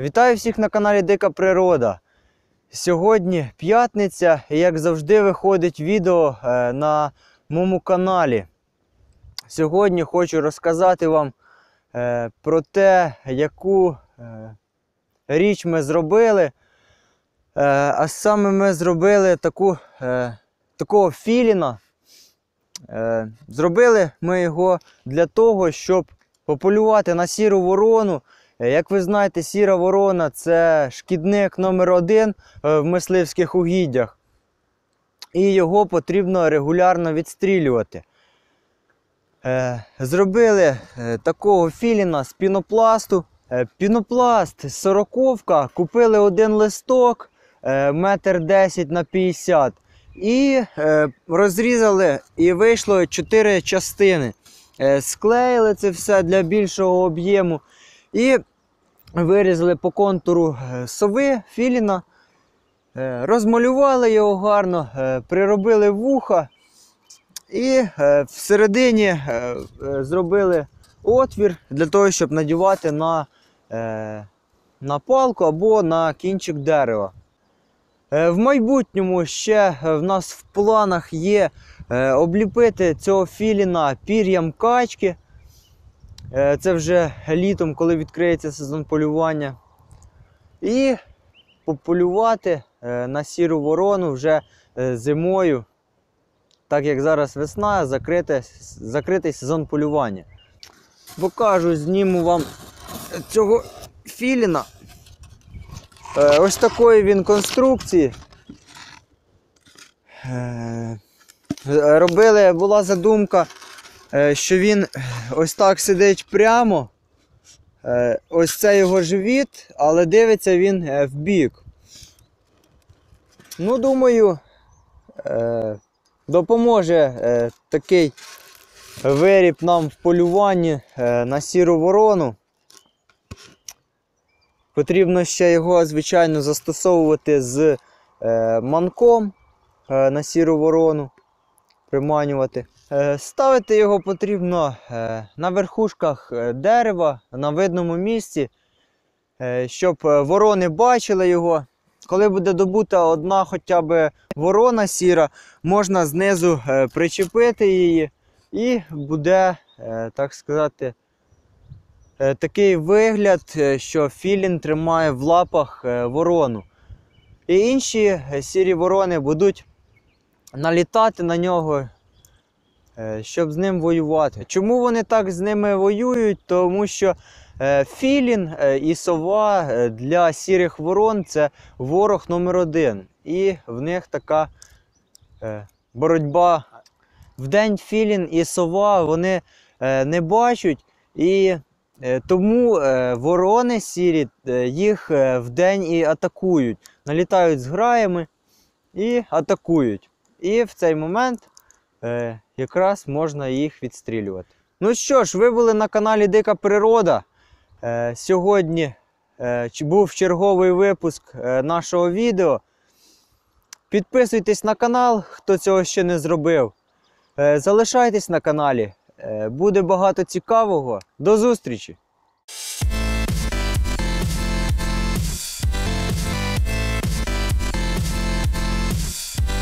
Вітаю всіх на каналі Дика Природа. Сьогодні п'ятниця, і як завжди, виходить відео е, на моєму каналі. Сьогодні хочу розказати вам е, про те, яку е, річ ми зробили. А саме ми зробили таку, такого філіна. Зробили ми його для того, щоб пополювати на сіру ворону. Е, Як ви знаєте, сіра ворона це шкідник номер один е, в мисливських угіддях. І його потрібно регулярно відстрілювати. Е, Зробили такого філіна з пінопласту. Пінопласт сороковка, купили один листок метр 10 на 50 і розрізали, і вийшло 4 частини. Склеїли це все для більшого об'єму. І вирізали по контуру е, сови, філіна, е, розмалювали його гарно, е, приробили вуха і всередині зробили отвір для того, щоб надівати на, на палку або на кінчик дерева. В майбутньому ще в нас в планах є обліпити цього філіна пір'ям качки. Е, Це вже літом, коли відкриється сезон полювання. І пополювати е, на сіру ворону вже е, зимою, так як зараз весна, закрите, закритий сезон полювання. Покажу, зніму вам цього філіна. Ось такої він конструкції. Робили, була задумка, що він ось так сидить прямо. Е, Ось це його живіт, але дивиться він е, в бік. Ну, думаю, е, допоможе е, такий виріб нам в полюванні е, на сіру ворону. Потрібно ще його, звичайно, застосовувати з е, манком е, на сіру ворону, приманювати. Е, Ставити його потрібно е, на верхушках е, дерева, на видному місці, щоб ворони бачили його. Коли буде добута одна хоча б ворона сіра, можна знизу причепити її, і буде, так сказати, такий вигляд, що філін тримає в лапах ворону. І інші сірі ворони будуть налітати на нього, щоб з ним воювати. Чому вони так з ними воюють? Тому що е, філін е, і сова е, для сірих ворон це ворог номер один. І в них така е, боротьба. Вдень філін і сова вони е, не бачать, і е, тому е, ворони сірі е, їх е, вдень і атакують. Налітають з граями і атакують. І в цей момент е, якраз можна їх відстрілювати. Ну що ж, ви були на каналі Дика Природа. Е, сьогодні е, був черговий випуск е, нашого відео. Підписуйтесь на канал, хто цього ще не зробив. Е, залишайтесь на каналі. Е, буде багато цікавого. До зустрічі!